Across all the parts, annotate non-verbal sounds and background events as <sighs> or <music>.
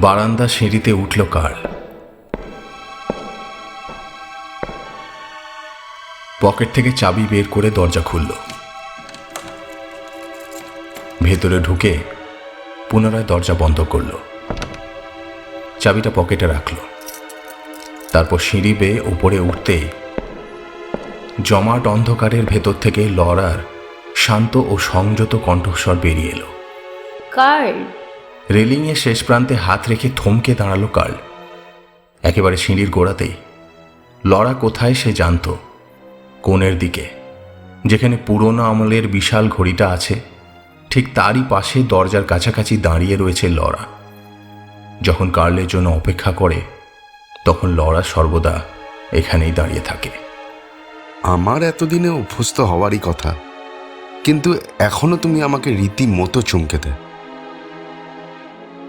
বারান্দা সিঁড়িতে উঠল কার? পকেট থেকে চাবি বের করে দরজা খুলল। ভেতরে ঢুকে পুনরায় দরজা বন্ধ করল। চাবিটা পকেটে রাখল। তারপর সিঁড়ি বেয়ে উপরে উঠতেই জমাট অন্ধকারের ভেতর থেকে লড়ার শান্ত ও সংযত কণ্ঠস্বর বেরিয়ে এলো। কার্ল রেলিংয়ের শেষ প্রান্তে হাত রেখে থমকে দাঁড়াল কার্ল। একেবারে সিঁড়ির গোড়াতেই। লড়া কোথায় সে জানত। কোণের দিকে। যেখানে পুরনো আমলের বিশাল ঘড়িটা আছে, ঠিক তারই পাশে দরজার কাছাকাছি দাঁড়িয়ে রয়েছে লড়া। যখন কার্লের জন্য অপেক্ষা করে, তখন লড়া সর্বদা এখানেই দাঁড়িয়ে থাকে। আমার এতদিনে অভ্যস্ত হওয়ারই কথা, কিন্তু এখনও তুমি আমাকে রীতিমতো চমকে দেয়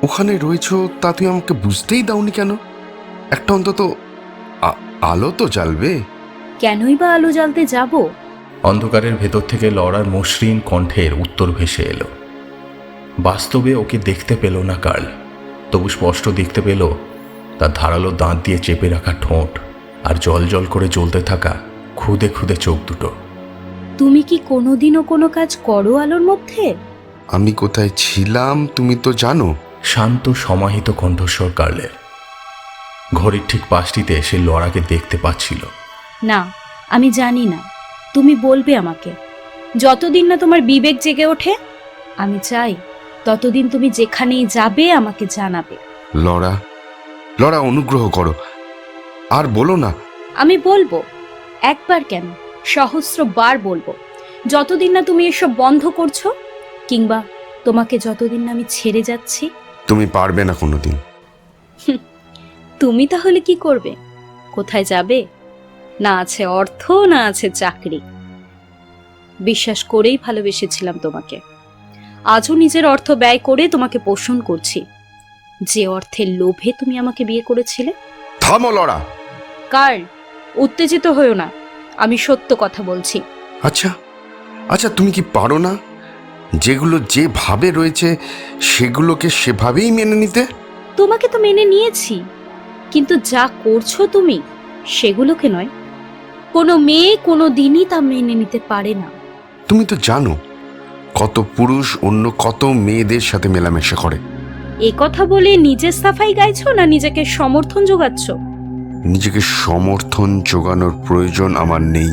ওখানে রয়েছো তা তুই আমাকে বুঝতেই দাওনি কেন? একটা অন্তত আলো তো জ্বালবে। কেনই বা আলো জ্বালতে যাব? অন্ধকারের ভেতর থেকে লড়ার মসৃণ কণ্ঠের উত্তর ভেসে এলো। বাস্তবে ওকে দেখতে পেল না কার্ল। তবু স্পষ্ট দেখতে পেল তার ধারালো দাঁত দিয়ে চেপে রাখা ঠোঁট আর জল জল করে জ্বলতে থাকা খুদে খুদে চোখ দুটো। তুমি কি কোনোদিনও কোনো কাজ করো আলোর মধ্যে? আমি কোথায় ছিলাম তুমি তো জানো। শান্ত সমাহিত কণ্ঠস্বর কার্লের। ঘড়ির ঠিক পাশটিতে সে লড়াকে দেখতে পাচ্ছিল। না আমি জানি না। তুমি বলবে আমাকে। যতদিন না তোমার বিবেক জেগে ওঠে আমি চাই ততদিন তুমি যেখানেই যাবে আমাকে জানাবে। লড়া লড়া অনুগ্রহ করো। আর বলো না। আমি বলব একবার কেন? সহস্র বার বলব। যতদিন না তুমি এসব বন্ধ করছ কিংবা তোমাকে যতদিন না আমি ছেড়ে যাচ্ছি তুমি পারবে না কোনোদিন। তুমি তাহলে কি করবে? কোথায় যাবে? না আছে অর্থ না আছে চাকরি। বিশ্বাস করেই ভালোবেসেছিলাম তোমাকে। আজও নিজের অর্থ ব্যয় করে তোমাকে পোষণ করছি। যে অর্থের লোভে তুমি আমাকে বিয়ে করেছিলে। থামো লড়া কার্ল উত্তেজিত হয়েও না। আমি সত্য কথা বলছি। আচ্ছা আচ্ছা তুমি কি পারো না? যেগুলো যেভাবে রয়েছে সেগুলোকে সেভাবেই মেনে নিতে? তোমাকে তো মেনে নিয়েছি। কিন্তু যা করছ তুমি সেগুলোকে নয়। কোনো মেয়ে কোনো দিনই তা মেনে নিতে পারে না। তুমি তো জানো কত পুরুষ অন্য কত মেয়েদের সাথে মেলামেশা করে। এ কথা বলে নিজের সাফাই গাইছো না নিজেকে সমর্থন যোগাচ্ছ? নিজেকে সমর্থন জোগানোর প্রয়োজন আমার নেই।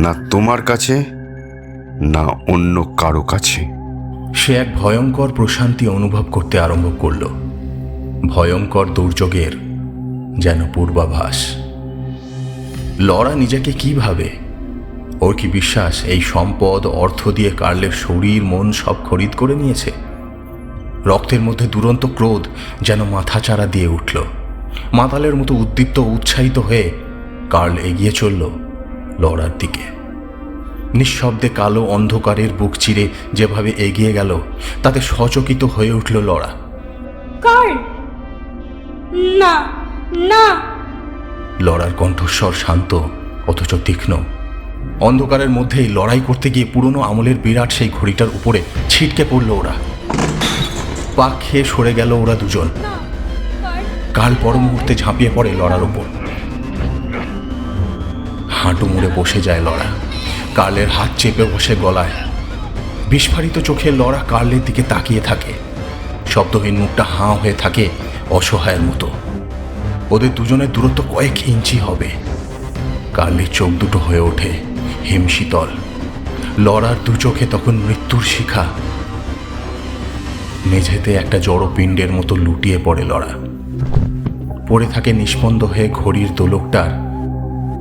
না তোমার কাছে না অন্য কারও কাছে। সে এক ভয়ঙ্কর প্রশান্তি অনুভব করতে আরম্ভ করল। ভয়ঙ্কর দুর্যোগের যেন পূর্বাভাস। লড়া নিজেকে কি ভাবে? ওর কি বিশ্বাস এই সম্পদ, অর্থ দিয়ে কার্লের শরীর, মন সব খরিদ করে নিয়েছে? রক্তের মধ্যে দুরন্ত ক্রোধ যেন মাথাচাড়া দিয়ে উঠল। মাতালের মতো উদ্দীপ্ত, উৎসাহিত হয়ে কার্ল এগিয়ে চলল লড়ার দিকে। নিঃশব্দে কালো অন্ধকারের বুক চিরে যেভাবে এগিয়ে গেল তাতে সচকিত হয়ে উঠল লড়া। কার্ল! না না! লড়ার কণ্ঠস্বর শান্ত অথচ তীক্ষ্ণ। অন্ধকারের মধ্যেই লড়াই করতে গিয়ে পুরনো আমলের বিরাট সেই ঘড়িটার উপরে ছিটকে পড়ল ওরা। পাক খেয়ে সরে গেল ওরা দুজন। কাল পর মুহূর্তে ঝাঁপিয়ে পড়ে লড়ার উপর। হাঁটু মুড়ে বসে যায় লড়া। কার্লের হাত চেপে বসে গলায়। বিস্ফারিত চোখে লড়া কার্লের দিকে তাকিয়ে থাকে। শব্দহীন মুখটা হাঁ হয়ে থাকে অসহায়ের মতো। ওদের দুজনের দূরত্ব কয়েক ইঞ্চি হবে। কার্লের চোখ দুটো হয়ে ওঠে হিমশীতল লড়ার দু চোখে তখন মৃত্যুর শিখা। মেঝেতে একটা জড় পিণ্ডের মতো লুটিয়ে পড়ে লড়া পড়ে থাকে নিষ্পন্দ হয়ে ঘড়ির দোলকটার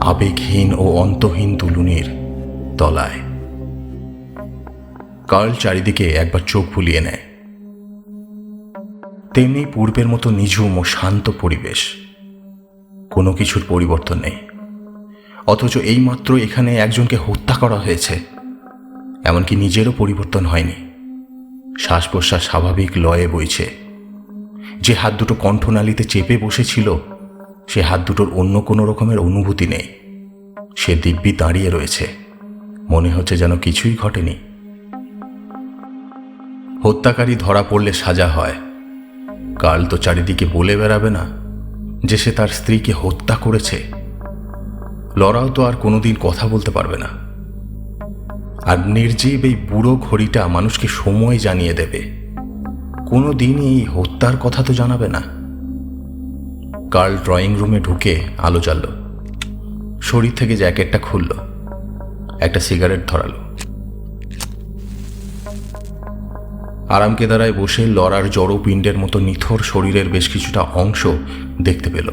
আবেগহীন ও অন্তহীন তুলুনির তলায়। কার্ল চারিদিকে একবার চোখ বুলিয়ে নেয়। তেমনি পূর্বের মতো নিঝুম ও শান্ত পরিবেশ। কোনো কিছুর পরিবর্তন নেই। অথচ এইমাত্র এখানে একজনকে হত্যা করা হয়েছে। এমনকি নিজেরও পরিবর্তন হয়নি। শ্বাস প্রশ্বাস স্বাভাবিক লয়ে বইছে। যে হাত দুটো কণ্ঠনালীতে চেপে বসেছিল, সে হাত দুটোর অন্য কোনো রকমের অনুভূতি নেই। সে দিব্যি দাঁড়িয়ে রয়েছে। মনে হচ্ছে যেন কিছুই ঘটেনি। হত্যাকারী ধরা পড়লে সাজা হয়। কাল তো চারিদিকে বলে বেড়াবে না যে সে তার স্ত্রীকে হত্যা করেছে। লড়াও তো আর কোনোদিন কথা বলতে পারবে না। আর নির্জীব এই বুড়ো ঘড়িটা মানুষকে সময় জানিয়ে দেবে। কোনো দিনই এই হত্যার কথা তো জানাবে না। কার্ল ড্রয়িং রুমে ঢুকে আলো জ্বালল। শরীর থেকে জ্যাকেটটা খুলল। একটা সিগারেট ধরালো। আরাম কেদারায় বসে লড়ার জড়ো পিণ্ডের মতো নিথর শরীরের বেশ কিছুটা অংশ দেখতে পেল।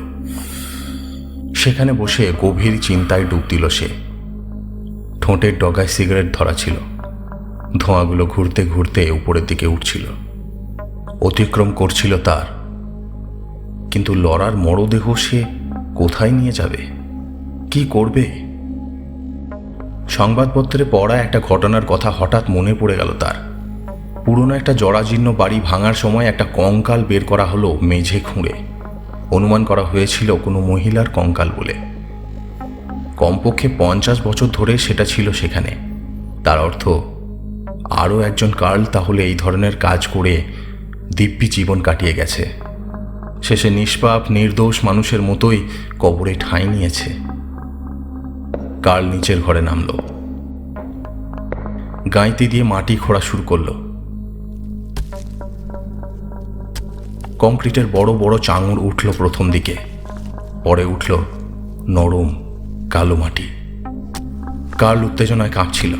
সেখানে বসে গভীর চিন্তায় ডুব দিল সে। ঠোঁটের ডগায় সিগারেট ধরা ছিল। ধোঁয়াগুলো ঘুরতে ঘুরতে উপরের দিকে উঠছিল। অতিক্রম করছিল তার। কিন্তু লড়ার মরদেহ সে কোথায় নিয়ে যাবে? কি করবে? সংবাদপত্রে পড়া একটা ঘটনার কথা হঠাৎ মনে পড়ে গেল তার। পুরনো একটা জরাজীর্ণ বাড়ি ভাঙার সময় একটা কঙ্কাল বের করা হলো মেঝে খুঁড়ে। অনুমান করা হয়েছিল কোনো মহিলার কঙ্কাল বলে। কমপক্ষে পঞ্চাশ বছর ধরে সেটা ছিল সেখানে। তার অর্থ, আরও একজন কার্ল তাহলে এই ধরনের কাজ করে দিব্যি জীবন কাটিয়ে গেছে। শেষে নিষ্পাপ, নির্দোষ মানুষের মতোই কবরে ঠাঁই নিয়েছে। কার্ল নিচের ঘরে নামল। গাঁইতে দিয়ে মাটি খোঁড়া শুরু করল। কংক্রিটের বড় বড় চাঙড় উঠল প্রথম দিকে। পরে উঠল নরম, কালো মাটি। কার্ল উত্তেজনায় কাঁপছিল।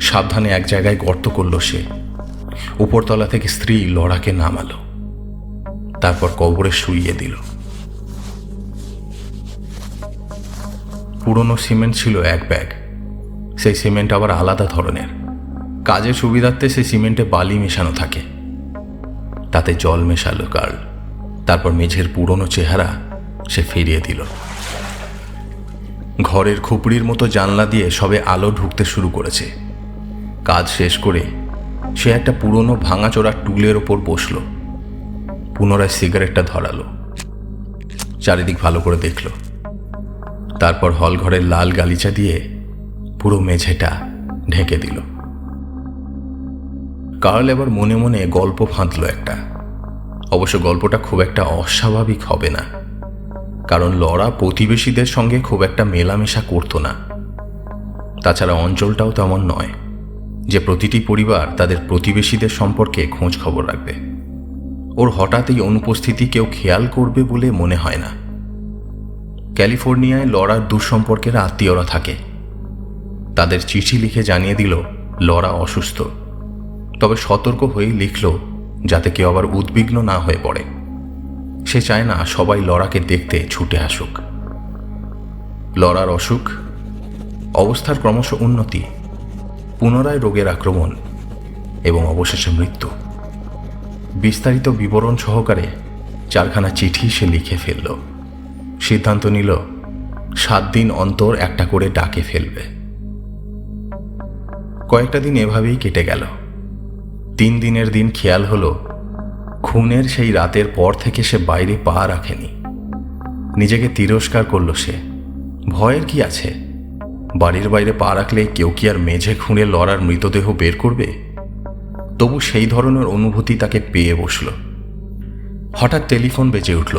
সাবধানে এক জায়গায় গর্ত করল সে। উপরতলা থেকে স্ত্রী লড়াকে নামালো। তারপর কবরে শুইয়ে দিল। পুরনো সিমেন্ট ছিল এক ব্যাগ। সেই সিমেন্ট আবার আলাদা ধরনের। কাজের সুবিধার্থে সেই সিমেন্টে বালি মেশানো থাকে। তাতে জল মেশালো কার্ল। তারপর মেঝের পুরনো চেহারা সে ফিরিয়ে দিল। ঘরের খুপড়ির মতো জানলা দিয়ে সবে আলো ঢুকতে শুরু করেছে। কাজ শেষ করে সে একটা পুরনো ভাঙাচোরা টুলের ওপর বসল। পুনরায় সিগারেটটা ধরালো। চারিদিক ভালো করে দেখল। তারপর হলঘরের লাল গালিচা দিয়ে পুরো মেঝেটা ঢেকে দিল। কার্ল এবার মনে মনে গল্প ফাঁদল একটা। অবশ্য গল্পটা খুব একটা অস্বাভাবিক হবে না। কারণ লড়া প্রতিবেশীদের সঙ্গে খুব একটা মেলামেশা করতো না। তাছাড়া অঞ্চলটাও তেমন নয় যে প্রতিটি পরিবার তাদের প্রতিবেশীদের সম্পর্কে খোঁজ খবর রাখবে। ওর হঠাৎ এই অনুপস্থিতি কেউ খেয়াল করবে বলে মনে হয় না। ক্যালিফোর্নিয়ায় লড়ার দুঃসম্পর্কের আত্মীয়রা থাকে। তাদের চিঠি লিখে জানিয়ে দিল লড়া অসুস্থ। তবে সতর্ক হয়ে লিখল, যাতে কেউ আবার উদ্বিগ্ন না হয়ে পড়ে। সে চায় না সবাই লড়াকে দেখতে ছুটে আসুক। লড়ার অসুখ, অবস্থার ক্রমশ উন্নতি, পুনরায় রোগের আক্রমণ এবং অবশেষে মৃত্যু। বিস্তারিত বিবরণ সহকারে চারখানা চিঠি সে লিখে ফেলল। সিদ্ধান্ত নিল, সাত দিন অন্তর একটা করে ডাকে ফেলবে। কয়েকটা দিন এভাবেই কেটে গেল। তিন দিনের দিন খেয়াল হলো, খুনের সেই রাতের পর থেকে সে বাইরে পা রাখেনি। নিজেকে তিরস্কার করল সে। ভয়ের কি আছে? বাড়ির বাইরে পা রাখলে কেউ কি আর মেঝে খুঁড়ে লড়ার মৃতদেহ বের করবে? তবু সেই ধরনের অনুভূতি তাকে পেয়ে বসল। হঠাৎ টেলিফোন বেজে উঠল।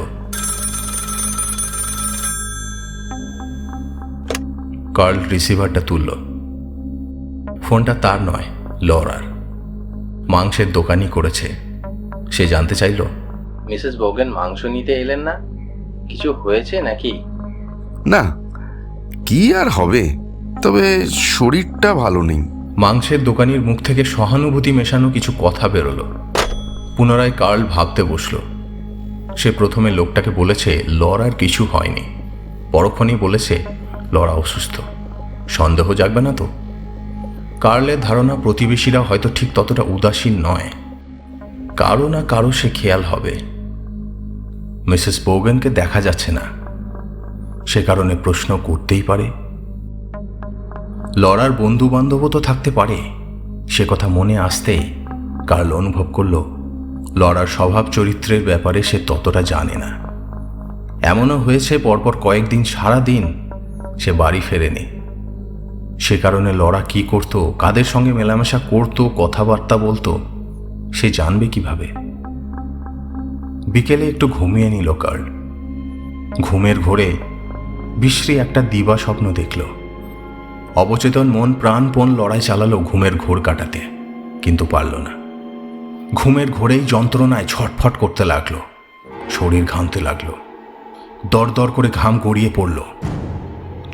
কার্ল রিসিভারটা তুলল। ফোনটা তার নয় লরার। মাংসের দোকানই করেছে। সে জানতে চাইল মিসেস বোগেন মাংস নিতে এলেন না? কিছু হয়েছে নাকি? না কি আর হবে? তবে শরীরটা ভালো নেই। মাংসের দোকানির মুখ থেকে সহানুভূতি মেশানো কিছু কথা বেরোলো। পুনরায় কার্ল ভাবতে বসল। সে প্রথমে লোকটাকে বলেছে লড়ার কিছু হয়নি। পরক্ষণই বলেছে লড়া অসুস্থ সন্দেহ জাগবে না তো? কার্লের ধারণা প্রতিবেশীরা হয়তো ঠিক ততটা উদাসীন নয়। কারও না কারও সে খেয়াল হবে। মিসেস বোগেনকে দেখা যাচ্ছে না। সে কারণে প্রশ্ন করতেই পারে। লড়ার বন্ধু বান্ধবও তো থাকতে পারে। সে কথা মনে আসতেই কার্ল অনুভব করল, লড়ার স্বভাব চরিত্রের ব্যাপারে সে ততটা জানে না। এমনও হয়েছে পরপর কয়েকদিন সারা দিন সে বাড়ি ফেরেনি। সে কারণে লড়া কি করত, কাদের সঙ্গে মেলামেশা করত, কথাবার্তা বলতো, সে জানবে কীভাবে। বিকেলে একটু ঘুমিয়ে নিল কার্ল। ঘুমের ঘোরে বিশ্রী একটা দিবা স্বপ্ন দেখল। অবচেতন মন প্রাণপণ লড়াই চালালো ঘুমের ঘোর কাটাতে, কিন্তু পারল না। ঘুমের ঘোরেই যন্ত্রণায় ছটফট করতে লাগল, শরীর ঘামতে লাগল দর দর করে ঘাম গড়িয়ে পড়ল।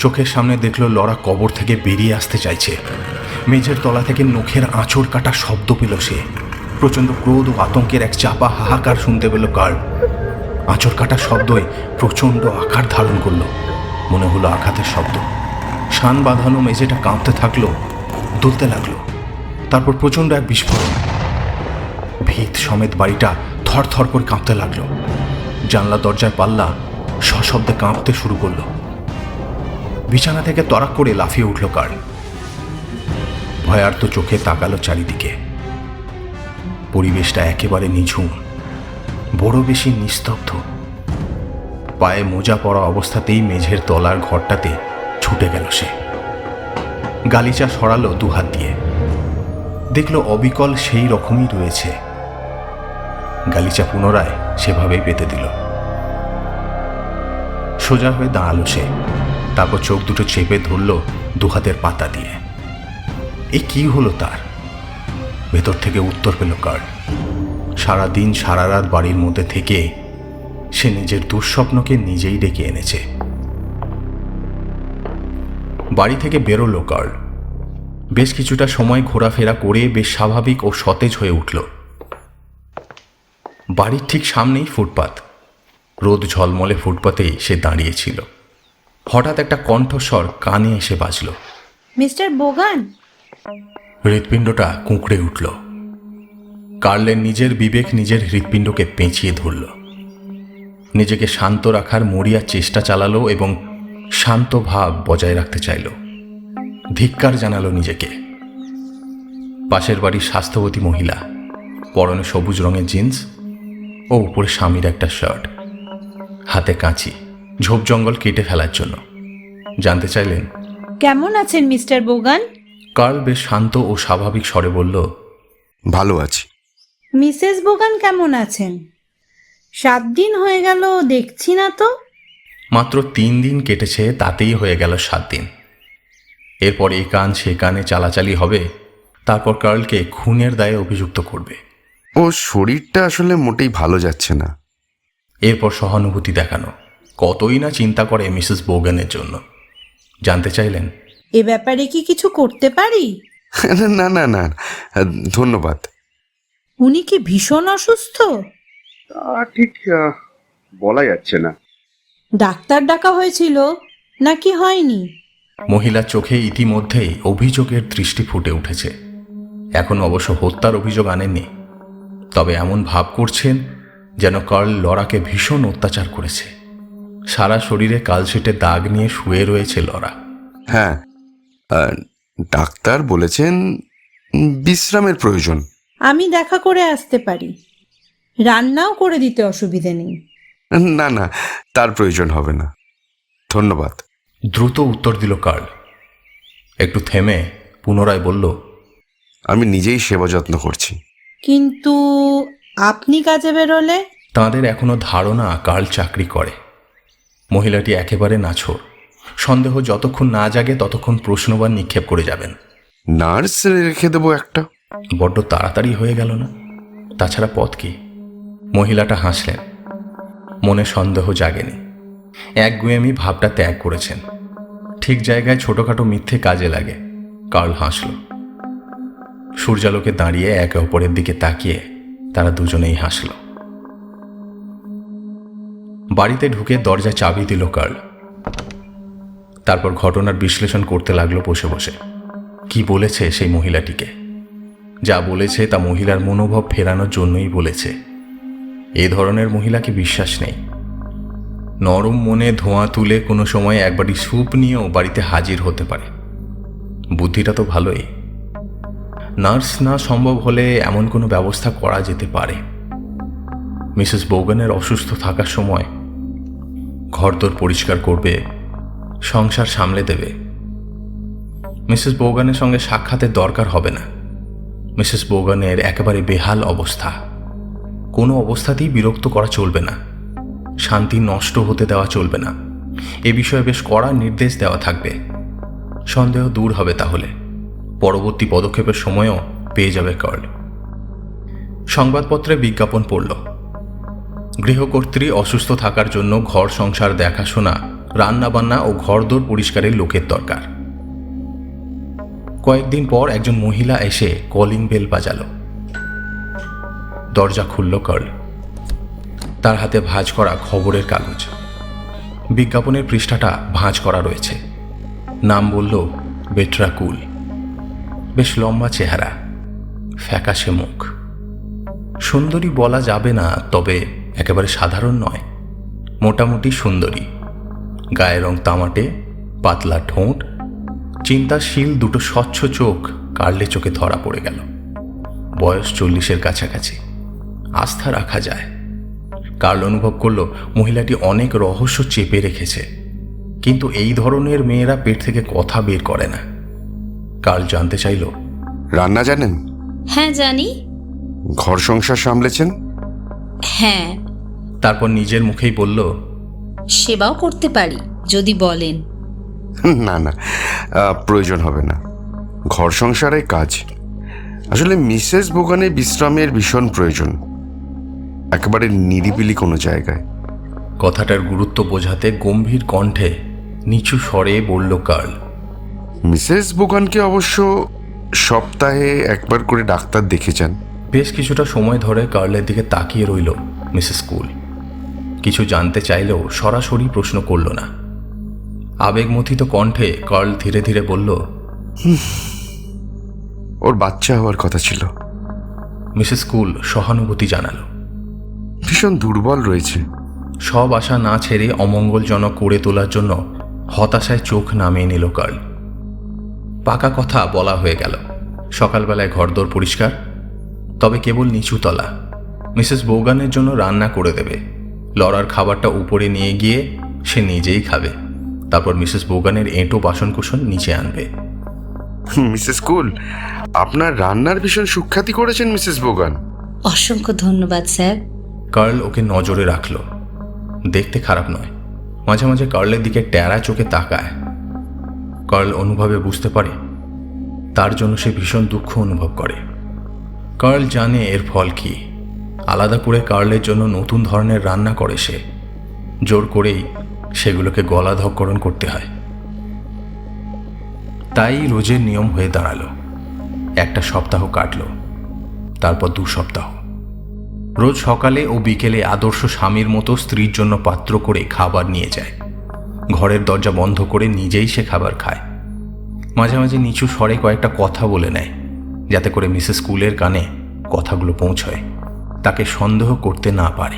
চোখের সামনে দেখল লড়া কবর থেকে বেরিয়ে আসতে চাইছে। মেঝের তলা থেকে নখের আঁচড় কাটা শব্দ পেল সে। প্রচণ্ড ক্রোধ ও আতঙ্কের এক চাপা হাহাকার শুনতে পেল কার আঁচড় কাটা শব্দই প্রচণ্ড আকার ধারণ করল। মনে হলো আঘাতের শব্দ। শান বাঁধানো মেঝেটা কাঁপতে থাকল, দুলতে লাগল। তারপর প্রচণ্ড এক বিস্ফোরণ। ভিত সমেত বাড়িটা থর থর করে কাঁপতে লাগল। জানলা দরজার পাল্লা সশব্দে কাঁপতে শুরু করল। বিছানা থেকে তরাক করে লাফিয়ে উঠল কার। ভয়ার্ত চোখে তাকালো চারিদিকে। পরিবেশটা একেবারে নিঝুম, বড় বেশি নিস্তব্ধ। পায়ে মোজা পড়া অবস্থাতেই মেঝের তলার ঘরটাতে ছুটে গেল সে। গালিচা সরালো দুহাত দিয়ে। দেখল অবিকল সেই রকমই রয়েছে। গালিচা পুনরায় সেভাবেই পেতে দিল। সোজা হয়ে দাঁড়াল সে। তারপর চোখ দুটো চেপে ধরল দুহাতের পাতা দিয়ে। এ কি হলো তার? ভেতর থেকে উত্তর পেল কার। সারা দিন সারা রাত বাড়ির মধ্যে থেকে সে নিজের দুঃস্বপ্নকে নিজেই ডেকে এনেছে। বাড়ি থেকে বেরোলো কার্ল বেশ কিছুটা সময় ঘোরাফেরা করে বেশ স্বাভাবিক ও সতেজ হয়ে উঠল। বাড়ির ঠিক সামনেই ফুটপাত। রোদ ঝলমলে ফুটপাতেই সে দাঁড়িয়েছিল হঠাৎ একটা কণ্ঠস্বর কানে এসে বাজল। মিস্টার বোগান? হৃৎপিণ্ডটা কুঁকড়ে উঠল। কার্লের নিজের বিবেক নিজের হৃৎপিণ্ডকে পেঁচিয়ে ধরল। নিজেকে শান্ত রাখার মরিয়া চেষ্টা চালালো এবং শান্ত ভাব বজায় রাখতে চাইল। ধিক্কার জানালো নিজেকে। পাশের বাড়ির স্বাস্থ্যবতী মহিলা পরনে সবুজ রঙের জিন্স ও উপরে স্বামীর একটা শার্ট হাতে কাঁচি। ঝোপ জঙ্গল কেটে ফেলার জন্য। জানতে চাইলেন? কেমন আছেন মিস্টার বোগান? কার্ল বেশ শান্ত ও স্বাভাবিক স্বরে বলল ভালো আছি। মিসেস বোগান কেমন আছেন? সাত দিন হয়ে গেল দেখছি না তো। মাত্র তিন দিন কেটেছে তাতেই হয়ে গেল সাত দিন। এরপর এই কান সে কানে চালাচালি হবে তারপর কার্লকে খুনের দায়ে অভিযুক্ত করবে। ও শরীরটা আসলে মোটেই ভালো যাচ্ছে না। এরপর সহানুভূতি দেখানো। কতই না চিন্তা করে মিসেস বোগানের জন্য। জানতে চাইলেন? এ ব্যাপারে কি কিছু করতে পারি? <laughs> না না না। ধন্যবাদ। উনি কি ভীষণ অসুস্থ? তা ঠিক আহ, বলা যাচ্ছে না। ডাক্তার ডাকা হয়েছিল নাকি হয়নি? মহিলার চোখে ইতিমধ্যেই অভিযোগের দৃষ্টি ফুটে উঠেছে। এখন অবশ্য হত্যার অভিযোগ আনেননি। তবে এমন ভাব করছেন যেন কার্ল লরাকে ভীষণ অত্যাচার করেছে। সারা শরীরে কালশেটে দাগ নিয়ে শুয়ে রয়েছে লরা। হ্যাঁ ডাক্তার বলেছেন বিশ্রামের প্রয়োজন। আমি দেখা করে আসতে পারি। রান্নাও করে দিতে অসুবিধে নেই। না না তার প্রয়োজন হবে না। ধন্যবাদ। দ্রুত উত্তর দিল কার্ল। একটু থেমে পুনরায় বলল আমি নিজেই সেবা যত্ন করছি। কিন্তু আপনি কাজে বেরোলে? তাদের এখনও ধারণা কার্ল চাকরি করে। মহিলাটি একেবারে নাছোড় সন্দেহ যতক্ষণ না জাগে ততক্ষণ প্রশ্নবার নিক্ষেপ করে যাবেন। নার্স রেখে দেবো একটা। বড্ড তাড়াতাড়ি হয়ে গেল না? তাছাড়া পথ কি? মহিলাটা হাসলেন। মনে সন্দেহ জাগেনি। এক গুয়েমি ভাবটা ত্যাগ করেছেন। ঠিক জায়গায় ছোটখাটো মিথ্যে কাজে লাগে কার্ল হাসল। সূর্যালোকে দাঁড়িয়ে একে অপরের দিকে তাকিয়ে তারা দুজনেই হাসল। বাড়িতে ঢুকে দরজা চাবি দিল কার্ল। তারপর ঘটনার বিশ্লেষণ করতে লাগল বসে বসে। কি বলেছে সেই মহিলাটিকে? যা বলেছে তা মহিলার মনোভাব ফেরানোর জন্যই বলেছে। এ ধরনের মহিলাকে বিশ্বাস নেই। নরম মনে ধোঁয়া তুলে কোনো সময় একবারই স্যুপ নিয়েও বাড়িতে হাজির হতে পারে। বুদ্ধিটা তো ভালোই। নার্স না সম্ভব হলে এমন কোনো ব্যবস্থা করা যেতে পারে। মিসেস বৌগানের অসুস্থ থাকার সময় ঘরদোর পরিষ্কার করবে, সংসার সামলে দেবে। মিসেস বৌগানের সঙ্গে সাক্ষাতের দরকার হবে না। মিসেস বোগানের একেবারে বেহাল অবস্থা। কোনো অবস্থাতেই বিরক্ত করা চলবে না। শান্তি নষ্ট হতে দেওয়া চলবে না। এ বিষয়ে বেশ কড়া নির্দেশ দেওয়া থাকবে। সন্দেহ দূর হবে তাহলে। পরবর্তী পদক্ষেপের সময়ও পেয়ে যাবে কার্ল। সংবাদপত্রে বিজ্ঞাপন পড়ল। গৃহকর্ত্রী অসুস্থ থাকার জন্য ঘর সংসার দেখাশোনা, রান্নাবান্না ও ঘরদোর পরিষ্কারের লোকের দরকার। কয়েকদিন পর একজন মহিলা এসে কলিং বেল বাজালো। দরজা খুলল কার্ল। তার হাতে ভাঁজ করা খবরের কাগজ। বিজ্ঞাপনের পৃষ্ঠাটা ভাঁজ করা রয়েছে। নাম বলল বেট্রাকুল বেশ লম্বা চেহারা। ফ্যাকাশে মুখ। সুন্দরী বলা যাবে না, তবে একেবারে সাধারণ নয় মোটামুটি সুন্দরী। গায়ের রং তামাটে পাতলা ঠোঁট চিন্তাশীল দুটো স্বচ্ছ চোখ কার্লে চোখে ধরা পড়ে গেল। বয়স চল্লিশের কাছাকাছি আস্থা রাখা যায়। কার্ল অনুভব করল মহিলাটি অনেক রহস্য চেপে রেখেছে কিন্তু এই ধরনের মেয়েরা পেট থেকে কথা বের করে না। কার্ল জানতে চাইল রান্না জানেন? হ্যাঁ জানি। ঘর সংসার সামলেছেন? হ্যাঁ। তারপর নিজের মুখেই বলল সেবাও করতে পারি যদি বলেন। না না আহ, প্রয়োজন হবে না। ঘর সংসারে কাজ। আসলে মিসেস বোগানে বিশ্রামের ভীষণ প্রয়োজন। একেবারে নিরিবিলি কোনো জায়গায়। কথাটার গুরুত্ব বোঝাতে গম্ভীর কণ্ঠে নিচু স্বরে বলল কার্ল মিসেস বোগানকে অবশ্য সপ্তাহে একবার করে ডাক্তার দেখে যান। বেশ কিছুটা সময় ধরে কার্লের দিকে তাকিয়ে রইল মিসেস কুল। কিছু জানতে চাইলেও সরাসরি প্রশ্ন করল না। আবেগমথিত কণ্ঠে কার্ল ধীরে ধীরে বলল ওর বাচ্চা হওয়ার কথা ছিল। মিসেস কুল সহানুভূতি জানালো। ভীষণ দুর্বল রয়েছে। সব আশা না ছেড়ে অমঙ্গলজনক করে তোলার জন্য হতাশায় চোখ নামিয়ে নিল কার্ল পাকা কথা বলা হয়ে গেল। সকালবেলায় ঘরদোর পরিষ্কার তবে কেবল নিচুতলা মিসেস বৌগানের জন্য রান্না করে দেবে। লড়ার খাবারটা উপরে নিয়ে গিয়ে সে নিজেই খাবে। তারপর মিসেস বৌগানের এঁটো বাসনকুসন নিচে আনবে। মিসেস কুল আপনার রান্নার ভীষণ সুখ্যাতি করেছেন মিসেস বোগান। অসংখ্য ধন্যবাদ স্যার। কার্ল ওকে নজরে রাখল। দেখতে খারাপ নয়। মাঝে মাঝে কার্লের দিকে ট্যারা চোখে তাকায়। কার্ল অনুভবে বুঝতে পারে তার জন্য সে ভীষণ দুঃখ অনুভব করে। কার্ল জানে এর ফল কি। আলাদা করে কার্লের জন্য নতুন ধরনের রান্না করে সে। জোর করেই সেগুলোকে গলাধকরণ করতে হয়। তাই রোজের নিয়ম হয়ে দাঁড়াল। একটা সপ্তাহ কাটল। তারপর দু সপ্তাহ। রোজ সকালে ও বিকেলে আদর্শ স্বামীর মতো স্ত্রীর জন্য পাত্র করে খাবার নিয়ে যায়। ঘরের দরজা বন্ধ করে নিজেই সে খাবার খায়। মাঝে মাঝে নিচু স্বরে কয়েকটা কথা বলে নেয়। যাতে করে মিসেস স্কুলের কানে কথাগুলো পৌঁছয়। তাকে সন্দেহ করতে না পারে।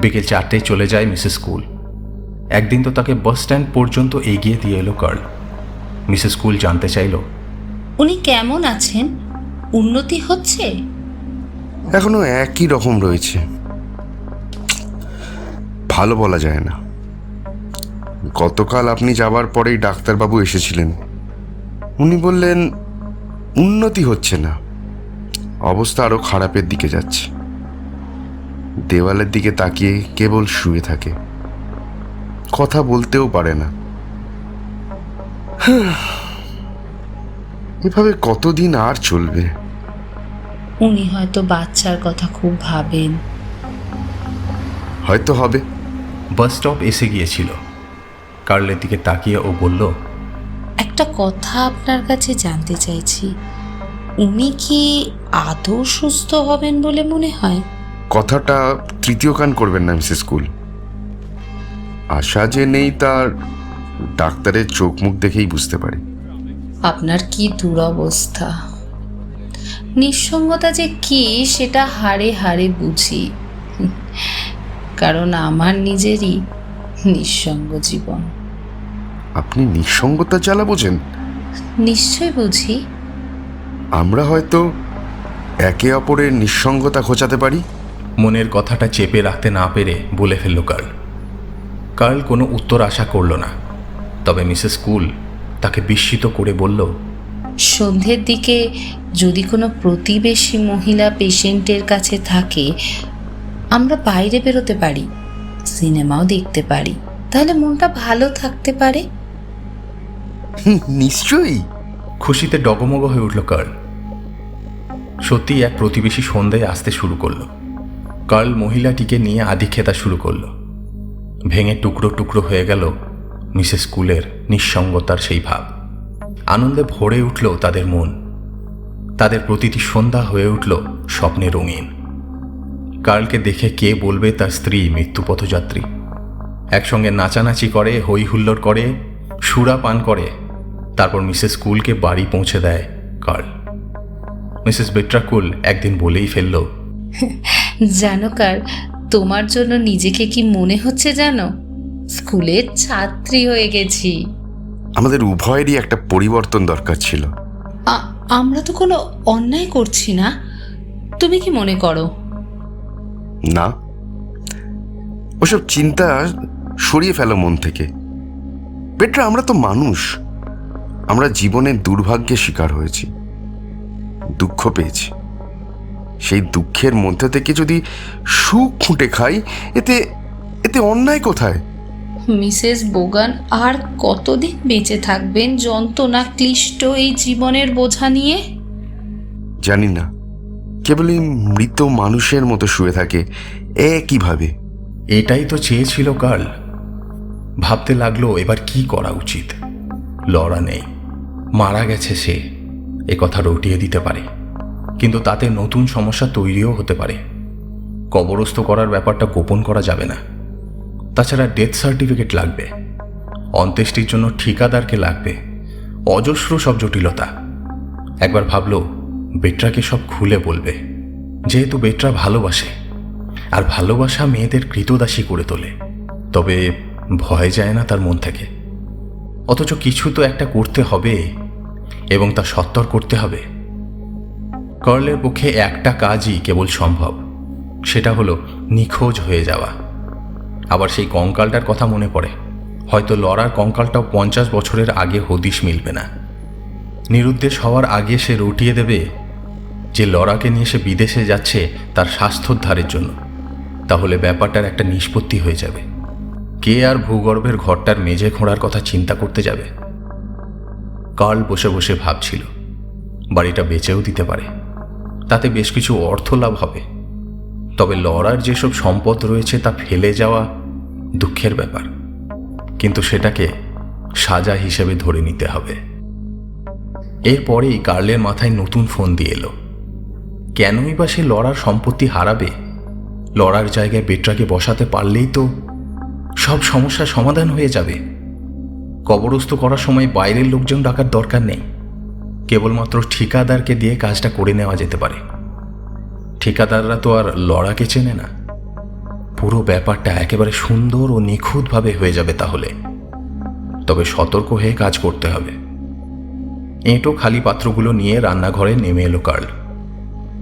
বিকেল চারটেয় চলে যায় মিসেস স্কুল একদিন তো তাকে বাস স্ট্যান্ড পর্যন্ত এগিয়ে দিয়ে এলো কার্ল। মিসেস স্কুল জানতে চাইল উনি কেমন আছেন? উন্নতি হচ্ছে? এখনও একই রকম রয়েছে। ভালো বলা যায় না। গতকাল আপনি যাবার পরেই ডাক্তারবাবু এসেছিলেন। উনি বললেন উন্নতি হচ্ছে না। অবস্থা আরও খারাপের দিকে যাচ্ছে। দেওয়ালের দিকে তাকিয়ে কেবল শুয়ে থাকে। কথা বলতেও পারে না। <sighs> এভাবে কতদিন আর চলবে? উনি হয়তো বাচ্চার কথা খুব ভাবেন। হয়তো হবে। বাস স্টপ এসে গিয়েছিল। কার্লের দিকে তাকিয়ে ও বলল একটা কথা আপনার কাছে জানতে চাইছি। উনি কি আদৌ সুস্থ হবেন বলে মনে হয়? কথাটা তৃতীয় কান করবেন না মিসেস স্কুল আশা যে নেই তার ডাক্তারের চোখ মুখ দেখেই বুঝতে পারি। আপনার কি দুরবস্থা? নিঃসঙ্গতা যে কি সেটা হাড়ে হাড়ে বুঝি। কারণ আমার নিজেরই নিঃসঙ্গ জীবন। আপনি নিঃসঙ্গতা জ্বালা বোঝেন। নিশ্চয় বুঝি। আমরা হয়তো একে অপরের নিঃসঙ্গতা খোঁচাতে পারি। মনের কথাটা চেপে রাখতে না পেরে বলে ফেলল কার্ল। কার্ল কোনো উত্তর আশা করল না। তবে মিসেস কুল তাকে বিস্মিত করে বলল সন্ধ্যের দিকে যদি কোনো প্রতিবেশী মহিলা পেশেন্টের কাছে থাকে আমরা বাইরে বেরোতে পারি সিনেমাও দেখতে পারি। তাহলে মনটা ভালো থাকতে পারে? নিশ্চয়ই। খুশিতে ডগমগ হয়ে উঠল কার্ল। সত্যি এক প্রতিবেশী সন্ধ্যায় আসতে শুরু করল। কার্ল মহিলাটিকে নিয়ে আধিক্ষেতা শুরু করল। ভেঙে টুকরো টুকরো হয়ে গেল মিসেস স্কুলের নিঃসঙ্গতার সেই ভাব। আনন্দে ভরে উঠল তাদের মন। তাদের প্রতিটি সন্ধ্যা হয়ে উঠল স্বপ্নে রঙিন। কার্লকে দেখে কে বলবে তার স্ত্রী মৃত্যুপথযাত্রী একসঙ্গে নাচানাচি করে হই হুল্লোড় করে, সুরা পান করে তারপর মিসেস কুলকে বাড়ি পৌঁছে দেয় কার্ল। মিসেস বেট্রাকুল একদিন বলেই ফেলল জানো কার তোমার জন্য নিজেকে কি মনে হচ্ছে জানো? স্কুলের ছাত্রী হয়ে গেছি। আমাদের উভয়েরই একটা পরিবর্তন দরকার ছিল। আমরা তো কোনো অন্যায় করছি না। তুমি কি মনে করো? না। ওসব চিন্তা সরিয়ে ফেলো মন থেকে। বেটরা আমরা তো মানুষ। আমরা জীবনের দুর্ভাগ্যের শিকার হয়েছি দুঃখ পেয়েছি। সেই দুঃখের মধ্যে থেকে যদি সুখ খুঁটে খাই এতে এতে অন্যায় কোথায়? মিসেস বোগান আর কতদিন বেঁচে থাকবেন যন্ত্রণা ক্লিষ্ট এই জীবনের বোঝা নিয়ে? জানি না। কেবলই মৃত মানুষের মতো শুয়ে থাকে একইভাবে। এটাই তো চেয়েছিল কার্ল ভাবতে লাগল এবার কি করা উচিত। লড়া নেই। মারা গেছে সে, এ কথা রটিয়ে দিতে পারে। কিন্তু তাতে নতুন সমস্যা তৈরিও হতে পারে। কবরস্থ করার ব্যাপারটা গোপন করা যাবে না। তাছাড়া ডেথ সার্টিফিকেট লাগবে। অন্ত্যেষ্টির জন্য ঠিকাদারকে লাগবে। অজস্র সব জটিলতা। একবার ভাবলো, বেটরাকে সব খুলে বলবে, যেহেতু বেটরা ভালোবাসে, আর ভালোবাসা মেয়েদের কৃতদাসী করে তোলে, তবে ভয় যায় না তার মন থেকে। অথচ কিছু তো একটা করতে হবে। এবং তা সত্তর করতে হবে। কার্লের পক্ষে একটা কাজই কেবল সম্ভব, সেটা হলো নিখোঁজ হয়ে যাওয়া। আবার সেই কঙ্কালটার কথা মনে পড়ে। হয়তো লড়ার কঙ্কালটাও পঞ্চাশ বছরের আগে হদিশ মিলবে না। নিরুদ্দেশ হওয়ার আগে সে রটিয়ে দেবে যে লড়াকে নিয়ে সে বিদেশে যাচ্ছে তার স্বাস্থ্যোদ্ধারের জন্য। তাহলে ব্যাপারটার একটা নিষ্পত্তি হয়ে যাবে। কে আর ভূগর্ভের ঘরটার মেঝে খোঁড়ার কথা চিন্তা করতে যাবে? কার্ল বসে বসে ভাবছিল, বাড়িটা বেচেও দিতে পারে, তাতে বেশ কিছু অর্থ লাভ হবে। তবে লড়ার যেসব সম্পদ রয়েছে তা ফেলে যাওয়া দুঃখের ব্যাপার। কিন্তু সেটাকে সাজা হিসেবে ধরে নিতে হবে। এরপরেই কার্লের মাথায় নতুন ফোন দিয়ে এলো। কেনই বা সে লড়ার সম্পত্তি হারাবে? লড়ার জায়গায় বেটরাকে বসাতে পারলেই তো সব সমস্যার সমাধান হয়ে যাবে। কবরস্থ করার সময় বাইরের লোকজন ডাকার দরকার নেই। কেবলমাত্র ঠিকাদারকে দিয়ে কাজটা করে নেওয়া যেতে পারে। ঠিকাদাররা তো আর লড়াকে চেনে না। পুরো ব্যাপারটা একেবারে সুন্দর ও নিখুঁতভাবে হয়ে যাবে তাহলে। তবে সতর্ক হয়ে কাজ করতে হবে। এঁটো খালি পাত্রগুলো নিয়ে রান্নাঘরে নেমে এলো কার্ল।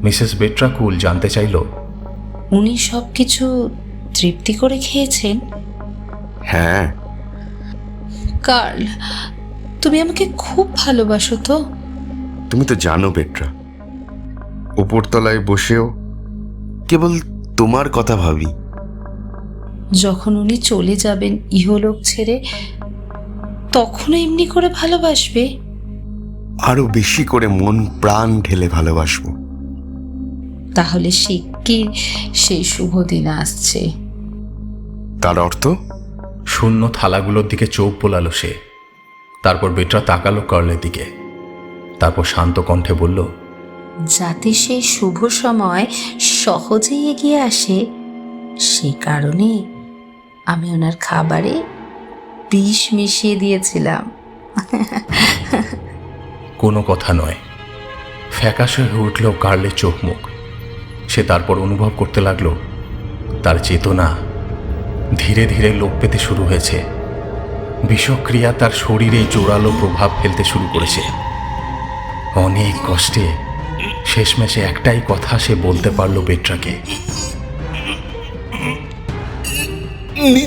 মিসেস বেট্রাকুল জানতে চাইল উনি সব কিছু তৃপ্তি করে খেয়েছেন? হ্যাঁ কার্ল তুমি আমাকে খুব ভালোবাসো তো। তুমি তো জানো পেট্রা উপরতলায় বসেও কেবল তোমার কথা ভাবি। যখন উনি চলে যাবেন ইহলোক ছেড়ে তখনও এমনি করে ভালোবাসবে? আরও বেশি করে মন প্রাণ ঢেলে ভালোবাসবো। তাহলে শিগগির সেই শুভ দিন আসছে। তার অর্থ? শূন্য থালাগুলোর দিকে চোখ বোলালো সে। তারপর বেটরা তাকালো কার্লের দিকে। তারপর শান্ত কণ্ঠে বলল যাতে সেই শুভ সময় সহজেই এগিয়ে আসে সে কারণে আমি ওনার খাবারে বিষ মিশিয়ে দিয়েছিলাম। কোনো কথা নয়। ফ্যাকাশে হয়ে উঠল কার্লের চোখ মুখ। সে তারপর অনুভব করতে লাগল তার চেতনা ধীরে ধীরে লোপ পেতে শুরু হয়েছে। বিষক্রিয়া তার শরীরে জোরালো প্রভাব ফেলতে শুরু করেছে। অনেক কষ্টে শেষমেশে একটাই কথা সে বলতে পারল বেট্রাকে। নি-